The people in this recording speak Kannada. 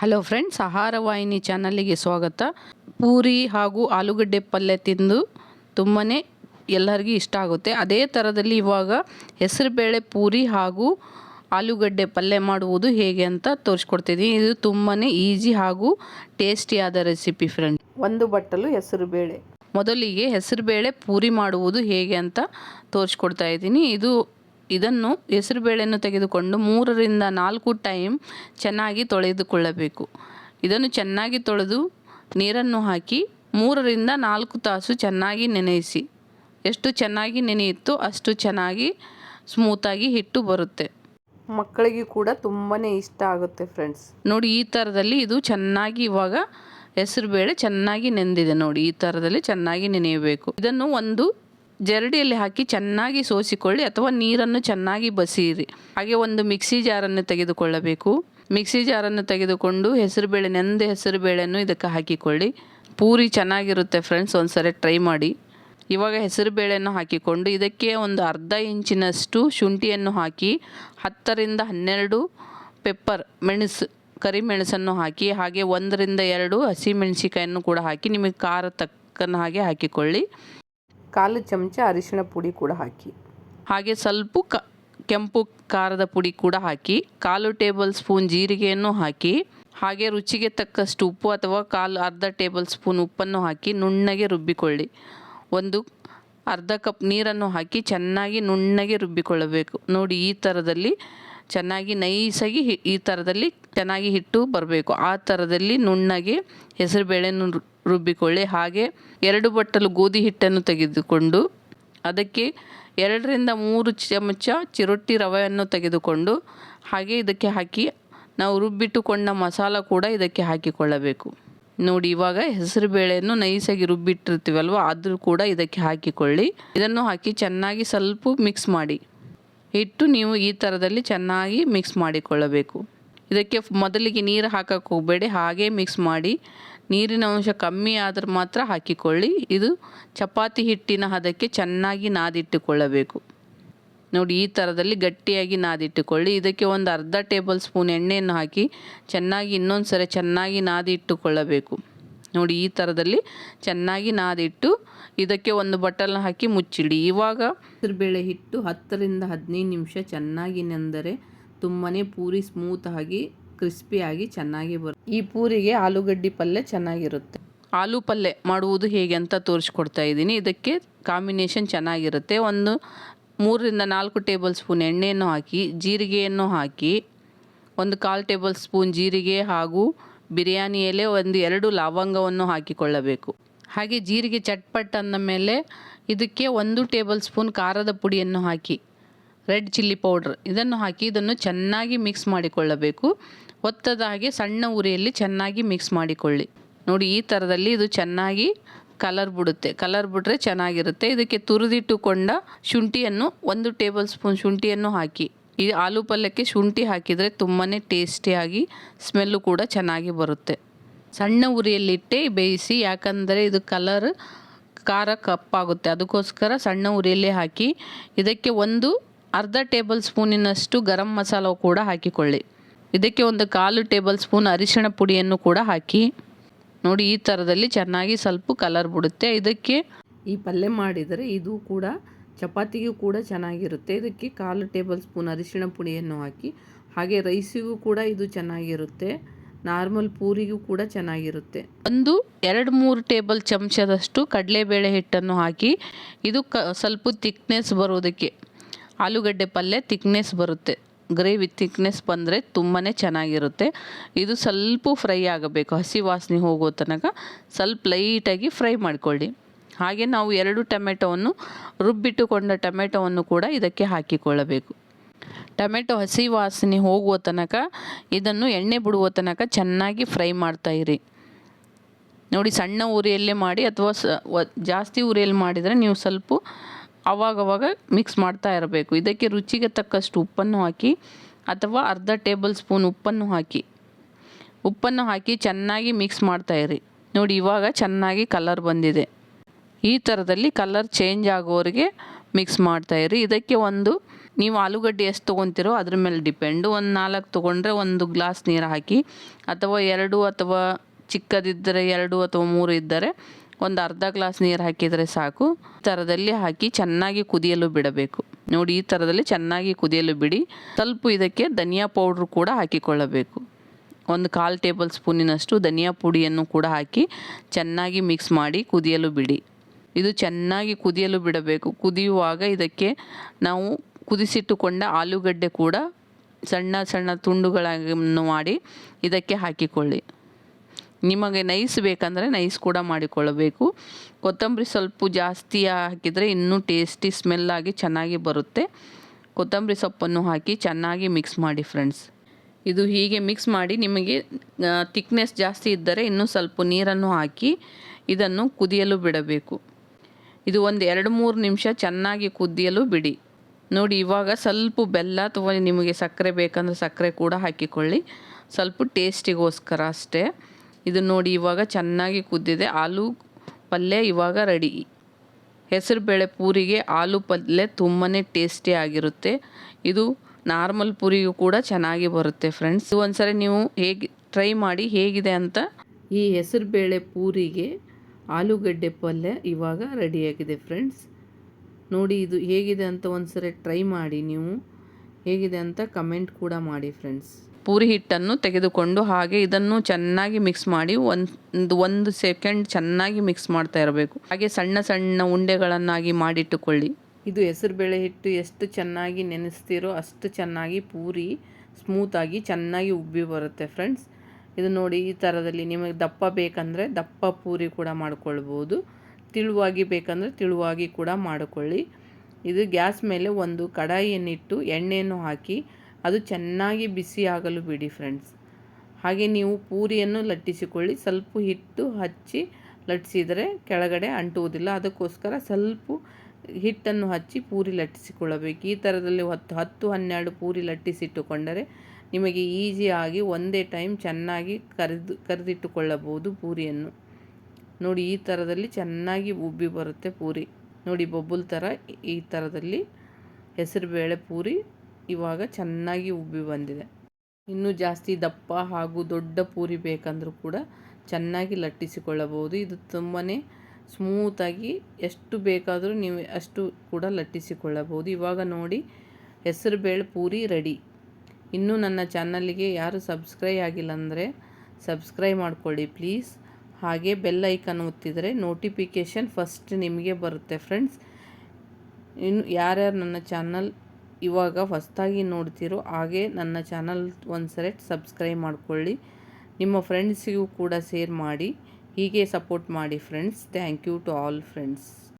ಹಲೋ ಫ್ರೆಂಡ್ಸ್ ಆಹಾರ ವಾಹಿನಿ ಚಾನಲ್ಲಿಗೆ ಸ್ವಾಗತ. ಪೂರಿ ಹಾಗೂ ಆಲೂಗಡ್ಡೆ ಪಲ್ಯ ತಿಂದು ತುಂಬಾ ಎಲ್ಲರಿಗೂ ಇಷ್ಟ ಆಗುತ್ತೆ. ಅದೇ ಥರದಲ್ಲಿ ಇವಾಗ ಹೆಸರುಬೇಳೆ ಪೂರಿ ಹಾಗೂ ಆಲೂಗಡ್ಡೆ ಪಲ್ಯ ಮಾಡುವುದು ಹೇಗೆ ಅಂತ ತೋರಿಸ್ಕೊಡ್ತಿದ್ದೀನಿ ಇದು ತುಂಬಾ ಈಸಿ ಹಾಗೂ ಟೇಸ್ಟಿಯಾದ ರೆಸಿಪಿ ಫ್ರೆಂಡ್ ಒಂದು ಬಟ್ಟಲು ಹೆಸರುಬೇಳೆ. ಮೊದಲಿಗೆ ಹೆಸರುಬೇಳೆ ಪೂರಿ ಮಾಡುವುದು ಹೇಗೆ ಅಂತ ತೋರಿಸ್ಕೊಡ್ತಾ ಇದ್ದೀನಿ. ಇದು ಇದನ್ನು ಹೆಸರುಬೇಳೆಯನ್ನು ತೆಗೆದುಕೊಂಡು ಮೂರರಿಂದ ನಾಲ್ಕು ಟೈಮ್ ಚೆನ್ನಾಗಿ ತೊಳೆದುಕೊಳ್ಳಬೇಕು. ಇದನ್ನು ಚೆನ್ನಾಗಿ ತೊಳೆದು ನೀರನ್ನು ಹಾಕಿ ಮೂರರಿಂದ ನಾಲ್ಕು ತಾಸು ಚೆನ್ನಾಗಿ ನೆನೆಯಿಸಿ. ಎಷ್ಟು ಚೆನ್ನಾಗಿ ನೆನೆಯುತ್ತೋ ಅಷ್ಟು ಚೆನ್ನಾಗಿ ಸ್ಮೂತಾಗಿ ಹಿಟ್ಟು ಬರುತ್ತೆ. ಮಕ್ಕಳಿಗೆ ಕೂಡ ತುಂಬಾ ಇಷ್ಟ ಆಗುತ್ತೆ ಫ್ರೆಂಡ್ಸ್ ನೋಡಿ ಈ ಥರದಲ್ಲಿ ಇದು ಚೆನ್ನಾಗಿ ಇವಾಗ ಹೆಸರುಬೇಳೆ ಚೆನ್ನಾಗಿ ನೆಂದಿದೆ ನೋಡಿ ಈ ಥರದಲ್ಲಿ ಚೆನ್ನಾಗಿ ನೆನೆಯಬೇಕು. ಇದನ್ನು ಒಂದು ಜರಡಿಯಲ್ಲಿ ಹಾಕಿ ಚೆನ್ನಾಗಿ ಸೋಸಿಕೊಳ್ಳಿ ಅಥವಾ ನೀರನ್ನು ಚೆನ್ನಾಗಿ ಬಸಿಯಿರಿ. ಹಾಗೆ ಒಂದು ಮಿಕ್ಸಿ ಜಾರನ್ನು ತೆಗೆದುಕೊಳ್ಳಬೇಕು. ಮಿಕ್ಸಿ ಜಾರನ್ನು ತೆಗೆದುಕೊಂಡು ಹೆಸರುಬೇಳೆ, ನೆಂದ ಹೆಸರುಬೇಳೆಯನ್ನು ಇದಕ್ಕೆ ಹಾಕಿಕೊಳ್ಳಿ. ಪೂರಿ ಚೆನ್ನಾಗಿರುತ್ತೆ ಫ್ರೆಂಡ್ಸ್ ಒಂದ್ಸರಿ ಟ್ರೈ ಮಾಡಿ. ಇವಾಗ ಹೆಸರುಬೇಳೆಯನ್ನು ಹಾಕಿಕೊಂಡು ಇದಕ್ಕೆ ಒಂದು ಅರ್ಧ ಇಂಚಿನಷ್ಟು ಶುಂಠಿಯನ್ನು ಹಾಕಿ, ಹತ್ತರಿಂದ ಹನ್ನೆರಡು ಪೆಪ್ಪರ್ ಮೆಣಸು ಕರಿಮೆಣಸನ್ನು ಹಾಕಿ, ಹಾಗೆ ಒಂದರಿಂದ ಎರಡು ಹಸಿಮೆಣಸಿಕಾಯನ್ನು ಕೂಡ ಹಾಕಿ, ನಿಮಗೆ ಖಾರ ತಕ್ಕನ ಹಾಗೆ ಹಾಕಿಕೊಳ್ಳಿ. ಕಾಲು ಚಮಚ ಅರಿಶಿನ ಪುಡಿ ಕೂಡ ಹಾಕಿ. ಹಾಗೆ ಸ್ವಲ್ಪ ಕ, ಕೆಂಪು ಖಾರದ ಪುಡಿ ಕೂಡ ಹಾಕಿ, ಕಾಲು ಟೇಬಲ್ ಸ್ಪೂನ್ ಜೀರಿಗೆಯನ್ನು ಹಾಕಿ, ಹಾಗೆ ರುಚಿಗೆ ತಕ್ಕಷ್ಟು ಉಪ್ಪು ಅಥವಾ ಕಾಲು ಅರ್ಧ ಟೇಬಲ್ ಸ್ಪೂನ್ ಉಪ್ಪನ್ನು ಹಾಕಿ ನುಣ್ಣಗೆ ರುಬ್ಬಿಕೊಳ್ಳಿ. ಒಂದು ಅರ್ಧ ಕಪ್ ನೀರನ್ನು ಹಾಕಿ ಚೆನ್ನಾಗಿ ನುಣ್ಣಗೆ ರುಬ್ಬಿಕೊಳ್ಳಬೇಕು. ನೋಡಿ ಈ ಥರದಲ್ಲಿ ಚೆನ್ನಾಗಿ ನೈಸಾಗಿ ಹಿ- ಈ ಥರದಲ್ಲಿ ಚೆನ್ನಾಗಿ ಹಿಟ್ಟು ಬರಬೇಕು. ಆ ಥರದಲ್ಲಿ ನುಣ್ಣಗೆ ಹೆಸರುಬೇಳೆಯನ್ನು ರುಬ್ಬಿಕೊಳ್ಳಿ. ಹಾಗೆ ಎರಡು ಬಟ್ಟಲು ಗೋಧಿ ಹಿಟ್ಟನ್ನು ತೆಗೆದುಕೊಂಡು ಅದಕ್ಕೆ ಎರಡರಿಂದ ಮೂರು ಚಮಚ ಚಿರೊಟ್ಟಿ ರವೆಯನ್ನು ತೆಗೆದುಕೊಂಡು ಹಾಗೆ ಇದಕ್ಕೆ ಹಾಕಿ ನಾವು ರುಬ್ಬಿಟ್ಟುಕೊಂಡ ಮಸಾಲ ಕೂಡ ಇದಕ್ಕೆ ಹಾಕಿಕೊಳ್ಳಬೇಕು. ನೋಡಿ, ಇವಾಗ ಹೆಸರುಬೇಳೆಯನ್ನು ನೈಸಾಗಿ ರುಬ್ಬಿಟ್ಟಿರ್ತೀವಲ್ವ, ಅದು ಕೂಡ ಇದಕ್ಕೆ ಹಾಕಿಕೊಳ್ಳಿ. ಇದನ್ನು ಹಾಕಿ ಚೆನ್ನಾಗಿ ಸ್ವಲ್ಪ ಮಿಕ್ಸ್ ಮಾಡಿ. ಹಿಟ್ಟು ನೀವು ಈ ಥರದಲ್ಲಿ ಚೆನ್ನಾಗಿ ಮಿಕ್ಸ್ ಮಾಡಿಕೊಳ್ಳಬೇಕು. ಇದಕ್ಕೆ ಮೊದಲಿಗೆ ನೀರು ಹಾಕಕ್ಕೆ ಹೋಗಬೇಡಿ, ಹಾಗೆ ಮಿಕ್ಸ್ ಮಾಡಿ ನೀರಿನ ಅಂಶ ಕಮ್ಮಿ ಆದ್ರೆ ಮಾತ್ರ ಹಾಕಿಕೊಳ್ಳಿ. ಇದು ಚಪಾತಿ ಹಿಟ್ಟಿನ ಹದಕ್ಕೆ ಚೆನ್ನಾಗಿ ನಾದಿಟ್ಟುಕೊಳ್ಳಬೇಕು. ನೋಡಿ, ಈ ಥರದಲ್ಲಿ ಗಟ್ಟಿಯಾಗಿ ನಾದಿಟ್ಟುಕೊಳ್ಳಿ. ಇದಕ್ಕೆ ಒಂದು ಅರ್ಧ ಟೇಬಲ್ ಸ್ಪೂನ್ ಎಣ್ಣೆಯನ್ನು ಹಾಕಿ ಚೆನ್ನಾಗಿ ಇನ್ನೊಂದು ಸರಿ ಚೆನ್ನಾಗಿ ನಾದಿ ಇಟ್ಟುಕೊಳ್ಳಬೇಕು ನೋಡಿ ಈ ಥರದಲ್ಲಿ ಚೆನ್ನಾಗಿ ನಾದಿಟ್ಟು ಇದಕ್ಕೆ ಒಂದು ಬಟ್ಟಲನ್ನ ಹಾಕಿ ಮುಚ್ಚಿಡಿ. ಇವಾಗ ಹೆಸರುಬೇಳೆ ಹಿಟ್ಟು ಹತ್ತರಿಂದ ಹದಿನೈದು ನಿಮಿಷ ಚೆನ್ನಾಗಿ ನೆಂದರೆ ತುಂಬಾ ಪೂರಿ ಸ್ಮೂತ್ ಆಗಿ ಕ್ರಿಸ್ಪಿಯಾಗಿ ಚೆನ್ನಾಗಿ ಬರುತ್ತೆ. ಈ ಪೂರಿಗೆ ಆಲೂಗಡ್ಡೆ ಪಲ್ಯ ಚೆನ್ನಾಗಿರುತ್ತೆ. ಆಲೂ ಪಲ್ಯ ಮಾಡುವುದು ಹೇಗೆ ಅಂತ ತೋರಿಸ್ಕೊಡ್ತಾ ಇದ್ದೀನಿ. ಇದಕ್ಕೆ ಕಾಂಬಿನೇಷನ್ ಚೆನ್ನಾಗಿರುತ್ತೆ. ಒಂದು ಮೂರರಿಂದ ನಾಲ್ಕು ಟೇಬಲ್ ಸ್ಪೂನ್ ಎಣ್ಣೆಯನ್ನು ಹಾಕಿ ಜೀರಿಗೆಯನ್ನು ಹಾಕಿ ಒಂದು ಕಾಲು ಟೇಬಲ್ ಸ್ಪೂನ್ ಜೀರಿಗೆ ಹಾಗೂ ಬಿರಿಯಾನಿ ಒಂದು ಎರಡು ಲವಂಗವನ್ನು ಹಾಕಿಕೊಳ್ಳಬೇಕು. ಹಾಗೆ ಜೀರಿಗೆ ಚಟ್ಪಟ್ ಅಂದ ಮೇಲೆ ಇದಕ್ಕೆ ಒಂದು ಟೇಬಲ್ ಸ್ಪೂನ್ ಖಾರದ ಪುಡಿಯನ್ನು ಹಾಕಿ, ರೆಡ್ ಚಿಲ್ಲಿ ಪೌಡ್ರ್ ಇದನ್ನು ಹಾಕಿ ಇದನ್ನು ಚೆನ್ನಾಗಿ ಮಿಕ್ಸ್ ಮಾಡಿಕೊಳ್ಳಬೇಕು. ಒತ್ತದ ಹಾಗೆ ಸಣ್ಣ ಉರಿಯಲ್ಲಿ ಚೆನ್ನಾಗಿ ಮಿಕ್ಸ್ ಮಾಡಿಕೊಳ್ಳಿ. ನೋಡಿ, ಈ ಥರದಲ್ಲಿ ಇದು ಚೆನ್ನಾಗಿ ಕಲರ್ ಬಿಡುತ್ತೆ. ಕಲರ್ ಬಿಟ್ರೆ ಚೆನ್ನಾಗಿರುತ್ತೆ. ಇದಕ್ಕೆ ತುರಿದಿಟ್ಟುಕೊಂಡ ಶುಂಠಿಯನ್ನು, ಒಂದು ಟೇಬಲ್ ಸ್ಪೂನ್ ಶುಂಠಿಯನ್ನು ಹಾಕಿ. ಈ ಆಲೂ ಪಲ್ಯಕ್ಕೆ ಶುಂಠಿ ಹಾಕಿದರೆ ತುಂಬಾ ಟೇಸ್ಟಿಯಾಗಿ ಸ್ಮೆಲ್ಲು ಕೂಡ ಚೆನ್ನಾಗಿ ಬರುತ್ತೆ. ಸಣ್ಣ ಉರಿಯಲ್ಲಿಟ್ಟೆ ಬೇಯಿಸಿ, ಯಾಕಂದರೆ ಇದು ಕಲರ್ ಖಾರ ಕಪ್ಪಾಗುತ್ತೆ ಅದಕ್ಕೋಸ್ಕರ ಸಣ್ಣ ಉರಿಯಲ್ಲೇ ಹಾಕಿ, ಇದಕ್ಕೆ ಒಂದು ಅರ್ಧ ಟೇಬಲ್ ಸ್ಪೂನಿನಷ್ಟು ಗರಂ ಮಸಾಲ ಕೂಡ ಹಾಕಿಕೊಳ್ಳಿ. ಇದಕ್ಕೆ ಒಂದು ಕಾಲು ಟೇಬಲ್ ಸ್ಪೂನ್ ಅರಿಶಿಣ ಪುಡಿಯನ್ನು ಕೂಡ ಹಾಕಿ. ನೋಡಿ, ಈ ಥರದಲ್ಲಿ ಚೆನ್ನಾಗಿ ಸ್ವಲ್ಪ ಕಲರ್ ಬಿಡುತ್ತೆ. ಇದಕ್ಕೆ ಈ ಪಲ್ಯ ಮಾಡಿದರೆ ಇದು ಕೂಡ ಚಪಾತಿಗೂ ಕೂಡ ಚೆನ್ನಾಗಿರುತ್ತೆ. ಇದಕ್ಕೆ ಕಾಲು ಟೇಬಲ್ ಸ್ಪೂನ್ ಅರಿಶಿಣ ಪುಡಿಯನ್ನು ಹಾಕಿ, ಹಾಗೆ ರೈಸಿಗೂ ಕೂಡ ಇದು ಚೆನ್ನಾಗಿರುತ್ತೆ. ನಾರ್ಮಲ್ ಪೂರಿಗೂ ಕೂಡ ಚೆನ್ನಾಗಿರುತ್ತೆ. ಒಂದು, ಎರಡು, ಮೂರು ಟೇಬಲ್ ಚಮಚದಷ್ಟು ಕಡಲೆಬೇಳೆ ಹಿಟ್ಟನ್ನು ಹಾಕಿ, ಇದು ಕ, ಸ್ವಲ್ಪ ತಿಕ್ನೆಸ್ ಬರೋದಕ್ಕೆ. ಆಲೂಗಡ್ಡೆ ಪಲ್ಯ ತಿಕ್ನೆಸ್ ಬರುತ್ತೆ. ಗ್ರೇವಿ ತಿಕ್ನೆಸ್ ಬಂದರೆ ತುಂಬಾ ಚೆನ್ನಾಗಿರುತ್ತೆ. ಇದು ಸ್ವಲ್ಪ ಫ್ರೈ ಆಗಬೇಕು. ಹಸಿ ವಾಸನೆ ಹೋಗೋ ತನಕ ಸ್ವಲ್ಪ ಲೈಟಾಗಿ ಫ್ರೈ ಮಾಡಿಕೊಳ್ಳಿ. ಹಾಗೆ ನಾವು ಎರಡು ಟೊಮೆಟೊವನ್ನು, ರುಬ್ಬಿಟ್ಟುಕೊಂಡ ಟೊಮೆಟೊವನ್ನು ಕೂಡ ಇದಕ್ಕೆ ಹಾಕಿಕೊಳ್ಳಬೇಕು. ಟೊಮೆಟೊ ಹಸಿ ವಾಸನೆ ಹೋಗುವ ತನಕ ಇದನ್ನು ಎಣ್ಣೆ ಬಿಡುವ ತನಕ ಚೆನ್ನಾಗಿ ಫ್ರೈ ಮಾಡ್ತಾ ಇರಿ. ನೋಡಿ ಸಣ್ಣ ಉರಿಯಲ್ಲೇ ಮಾಡಿ ಅಥವಾ ಸ ಜಾಸ್ತಿ ಉರಿಯಲ್ಲಿ ಮಾಡಿದರೆ ನೀವು ಸ್ವಲ್ಪ ಅವಾಗವಾಗ ಮಿಕ್ಸ್ ಮಾಡ್ತಾ ಇರಬೇಕು. ಇದಕ್ಕೆ ರುಚಿಗೆ ತಕ್ಕಷ್ಟು ಉಪ್ಪನ್ನು ಹಾಕಿ ಅಥವಾ ಅರ್ಧ ಟೇಬಲ್ ಸ್ಪೂನ್ ಉಪ್ಪನ್ನು ಹಾಕಿ. ಉಪ್ಪನ್ನು ಹಾಕಿ ಚೆನ್ನಾಗಿ ಮಿಕ್ಸ್ ಮಾಡ್ತಾ ಇರಿ. ನೋಡಿ ಇವಾಗ ಚೆನ್ನಾಗಿ ಕಲರ್ ಬಂದಿದೆ. ಈ ಥರದಲ್ಲಿ ಕಲರ್ ಚೇಂಜ್ ಆಗೋವರೆಗೆ ಮಿಕ್ಸ್ ಮಾಡ್ತಾ ಇರಿ. ಇದಕ್ಕೆ ಒಂದು, ನೀವು ಆಲೂಗಡ್ಡೆ ಎಷ್ಟು ತೊಗೊತಿರೋ ಅದ್ರ ಮೇಲೆ ಡಿಪೆಂಡು ಒಂದು ನಾಲ್ಕು ತೊಗೊಂಡ್ರೆ ಒಂದು ಗ್ಲಾಸ್ ನೀರು ಹಾಕಿ, ಅಥವಾ ಎರಡು ಅಥವಾ ಚಿಕ್ಕದಿದ್ದರೆ ಎರಡು ಅಥವಾ ಮೂರು ಇದ್ದರೆ ಒಂದು ಅರ್ಧ ಗ್ಲಾಸ್ ನೀರು ಹಾಕಿದರೆ ಸಾಕು. ಥರದಲ್ಲಿ ಹಾಕಿ ಚೆನ್ನಾಗಿ ಕುದಿಯಲು ಬಿಡಬೇಕು. ನೋಡಿ, ಈ ಥರದಲ್ಲಿ ಚೆನ್ನಾಗಿ ಕುದಿಯಲು ಬಿಡಿ. ಸ್ವಲ್ಪ ಇದಕ್ಕೆ ಧನಿಯಾ ಪೌಡ್ರ್ ಕೂಡ ಹಾಕಿಕೊಳ್ಳಬೇಕು. ಒಂದು ಕಾಲು ಟೇಬಲ್ ಸ್ಪೂನಿನಷ್ಟು ಧನಿಯಾ ಪುಡಿಯನ್ನು ಕೂಡ ಹಾಕಿ ಚೆನ್ನಾಗಿ ಮಿಕ್ಸ್ ಮಾಡಿ ಕುದಿಯಲು ಬಿಡಿ. ಇದು ಚೆನ್ನಾಗಿ ಕುದಿಯಲು ಬಿಡಬೇಕು. ಕುದಿಯುವಾಗ ಇದಕ್ಕೆ ನಾವು ಕುದಿಸಿಟ್ಟುಕೊಂಡ ಆಲೂಗಡ್ಡೆ ಕೂಡ ಸಣ್ಣ ಸಣ್ಣ ತುಂಡುಗಳನ್ನು ಮಾಡಿ ಇದಕ್ಕೆ ಹಾಕಿಕೊಳ್ಳಿ. ನಿಮಗೆ ನೈಸ್ ಬೇಕಂದರೆ ನೈಸ್ ಕೂಡ ಮಾಡಿಕೊಳ್ಳಬೇಕು. ಕೊತ್ತಂಬರಿ ಸ್ವಲ್ಪ ಜಾಸ್ತಿ ಹಾಕಿದರೆ ಇನ್ನೂ ಟೇಸ್ಟಿ ಸ್ಮೆಲ್ಲಾಗಿ ಚೆನ್ನಾಗಿ ಬರುತ್ತೆ. ಕೊತ್ತಂಬರಿ ಸೊಪ್ಪನ್ನು ಹಾಕಿ ಚೆನ್ನಾಗಿ ಮಿಕ್ಸ್ ಮಾಡಿ ಫ್ರೆಂಡ್ಸ್. ಇದು ಹೀಗೆ ಮಿಕ್ಸ್ ಮಾಡಿ ನಿಮಗೆ ತಿಕ್ನೆಸ್ ಜಾಸ್ತಿ ಇದ್ದರೆ ಇನ್ನೂ ಸ್ವಲ್ಪ ನೀರನ್ನು ಹಾಕಿ ಇದನ್ನು ಕುದಿಯಲು ಬಿಡಬೇಕು. ಇದು ಒಂದು ಎರಡು ಮೂರು ನಿಮಿಷ ಚೆನ್ನಾಗಿ ಕುದಿಯಲು ಬಿಡಿ. ನೋಡಿ, ಇವಾಗ ಸ್ವಲ್ಪ ಬೆಲ್ಲ ಅಥವಾ ನಿಮಗೆ ಸಕ್ಕರೆ ಬೇಕಂದ್ರೆ ಸಕ್ಕರೆ ಕೂಡ ಹಾಕಿಕೊಳ್ಳಿ. ಸ್ವಲ್ಪ ಟೇಸ್ಟಿಗೋಸ್ಕರ ಅಷ್ಟೇ. ಇದು ನೋಡಿ, ಇವಾಗ ಚೆನ್ನಾಗಿ ಕುದ್ದಿದೆ. ಆಲೂ ಪಲ್ಯ ಇವಾಗ ರೆಡಿ. ಹೆಸರುಬೇಳೆ ಪೂರಿಗೆ ಆಲೂ ಪಲ್ಯ ತುಂಬಾ ಟೇಸ್ಟಿ ಆಗಿರುತ್ತೆ. ಇದು ನಾರ್ಮಲ್ ಪೂರಿಗೂ ಕೂಡ ಚೆನ್ನಾಗಿ ಬರುತ್ತೆ ಫ್ರೆಂಡ್ಸ್. ಒಂದು ನೀವು ಹೇಗೆ ಟ್ರೈ ಮಾಡಿ ಹೇಗಿದೆ ಅಂತ ಈ ಹೆಸರುಬೇಳೆ ಪೂರಿಗೆ ಆಲೂಗಡ್ಡೆ ಪಲ್ಯ ಇವಾಗ ರೆಡಿಯಾಗಿದೆ ಫ್ರೆಂಡ್ಸ್ ನೋಡಿ ಇದು ಹೇಗಿದೆ ಅಂತ ಒಂದ್ಸರಿ ಟ್ರೈ ಮಾಡಿ ನೀವು. ಹೇಗಿದೆ ಅಂತ ಕಮೆಂಟ್ ಕೂಡ ಮಾಡಿ ಫ್ರೆಂಡ್ಸ್ ಪೂರಿ ಹಿಟ್ಟನ್ನು ತೆಗೆದುಕೊಂಡು ಹಾಗೆ ಇದನ್ನು ಚೆನ್ನಾಗಿ ಮಿಕ್ಸ್ ಮಾಡಿ ಒಂದು ಒಂದು ಸೆಕೆಂಡ್ ಚೆನ್ನಾಗಿ ಮಿಕ್ಸ್ ಮಾಡ್ತಾ ಇರಬೇಕು. ಹಾಗೆ ಸಣ್ಣ ಸಣ್ಣ ಉಂಡೆಗಳನ್ನಾಗಿ ಮಾಡಿಟ್ಟುಕೊಳ್ಳಿ. ಇದು ಹೆಸರುಬೇಳೆ ಹಿಟ್ಟು ಎಷ್ಟು ಚೆನ್ನಾಗಿ ನೆನೆಸ್ತೀರೋ ಅಷ್ಟು ಚೆನ್ನಾಗಿ ಪೂರಿ ಸ್ಮೂತಾಗಿ ಚೆನ್ನಾಗಿ ಉಬ್ಬಿ ಬರುತ್ತೆ ಫ್ರೆಂಡ್ಸ್ ಇದು ನೋಡಿ ಈ ಥರದಲ್ಲಿ ನಿಮಗೆ ದಪ್ಪ ಬೇಕಂದರೆ ದಪ್ಪ ಪೂರಿ ಕೂಡ ಮಾಡಿಕೊಳ್ಬೋದು. ತಿಳುವಾಗಿ ಬೇಕಂದರೆ ತಿಳುವಾಗಿ ಕೂಡ ಮಾಡಿಕೊಳ್ಳಿ. ಇದು ಗ್ಯಾಸ್ ಮೇಲೆ ಒಂದು ಕಡಾಯಿಯನ್ನಿಟ್ಟು ಎಣ್ಣೆಯನ್ನು ಹಾಕಿ ಅದು ಚೆನ್ನಾಗಿ ಬಿಸಿ ಆಗಲು ಬಿಡಿ ಫ್ರೆಂಡ್ಸ್. ಹಾಗೆ ನೀವು ಪೂರಿಯನ್ನು ಲಟ್ಟಿಸಿಕೊಳ್ಳಿ. ಸ್ವಲ್ಪ ಹಿಟ್ಟು ಹಚ್ಚಿ ಲಟ್ಟಿಸಿದರೆ ಕೆಳಗಡೆ ಅಂಟುವುದಿಲ್ಲ. ಅದಕ್ಕೋಸ್ಕರ ಸ್ವಲ್ಪ ಹಿಟ್ಟನ್ನು ಹಚ್ಚಿ ಪೂರಿ ಲಟ್ಟಿಸಿಕೊಳ್ಳಬೇಕು. ಈ ಥರದಲ್ಲಿ ಹತ್ತು ಹತ್ತು ಹನ್ನೆರಡು ಪೂರಿ ಲಟ್ಟಿಸಿಟ್ಟುಕೊಂಡರೆ ನಿಮಗೆ ಈಸಿಯಾಗಿ ಒಂದೇ ಟೈಮ್ ಚೆನ್ನಾಗಿ ಕರೆದು, ಕರೆದಿಟ್ಟುಕೊಳ್ಳಬಹುದು ಪೂರಿಯನ್ನು. ನೋಡಿ, ಈ ಥರದಲ್ಲಿ ಚೆನ್ನಾಗಿ ಉಬ್ಬಿ ಬರುತ್ತೆ ಪೂರಿ. ನೋಡಿ ಬೊಬ್ಬುಲ್ ಥರ ಈ ಥರದಲ್ಲಿ ಹೆಸರುಬೇಳೆ ಪೂರಿ ಇವಾಗ ಚೆನ್ನಾಗಿ ಉಬ್ಬಿ ಬಂದಿದೆ. ಇನ್ನೂ ಜಾಸ್ತಿ ದಪ್ಪ ಹಾಗೂ ದೊಡ್ಡ ಪೂರಿ ಬೇಕಂದರೂ ಕೂಡ ಚೆನ್ನಾಗಿ ಲಟ್ಟಿಸಿಕೊಳ್ಳಬಹುದು. ಇದು ತುಂಬಾ ಸ್ಮೂತಾಗಿ ಎಷ್ಟು ಬೇಕಾದರೂ ನೀವು ಅಷ್ಟು ಕೂಡ ಲಟ್ಟಿಸಿಕೊಳ್ಳಬಹುದು. ಇವಾಗ ನೋಡಿ, ಹೆಸರುಬೇಳೆ ಪೂರಿ ರೆಡಿ ಇನ್ನೂ ನನ್ನ ಚಾನಲ್ಲಿಗೆ ಯಾರು ಸಬ್ಸ್ಕ್ರೈಬ್ ಆಗಿಲ್ಲ ಅಂದರೆ ಸಬ್ಸ್ಕ್ರೈಬ್ ಮಾಡಿಕೊಳ್ಳಿ ಪ್ಲೀಸ್. ಹಾಗೆ ಬೆಲ್ ಐಕನ್ ಒತ್ತಿದರೆ ನೋಟಿಫಿಕೇಷನ್ ಫಸ್ಟ್ ನಿಮಗೆ ಬರುತ್ತೆ ಫ್ರೆಂಡ್ಸ್. ಇನ್ನು ಯಾರ್ಯಾರು ನನ್ನ ಚಾನಲ್ ಇವಾಗ ಹೊಸದಾಗಿ ನೋಡ್ತಿರೋ ಹಾಗೆ ನನ್ನ ಚಾನಲ್ ಒಂದು ಸರಿ ಸಬ್ಸ್ಕ್ರೈಬ್ ಮಾಡಿಕೊಳ್ಳಿ. ನಿಮ್ಮ ಫ್ರೆಂಡ್ಸಿಗೂ ಕೂಡ ಶೇರ್ ಮಾಡಿ. ಹೀಗೆ ಸಪೋರ್ಟ್ ಮಾಡಿ friends. Thank you to all friends.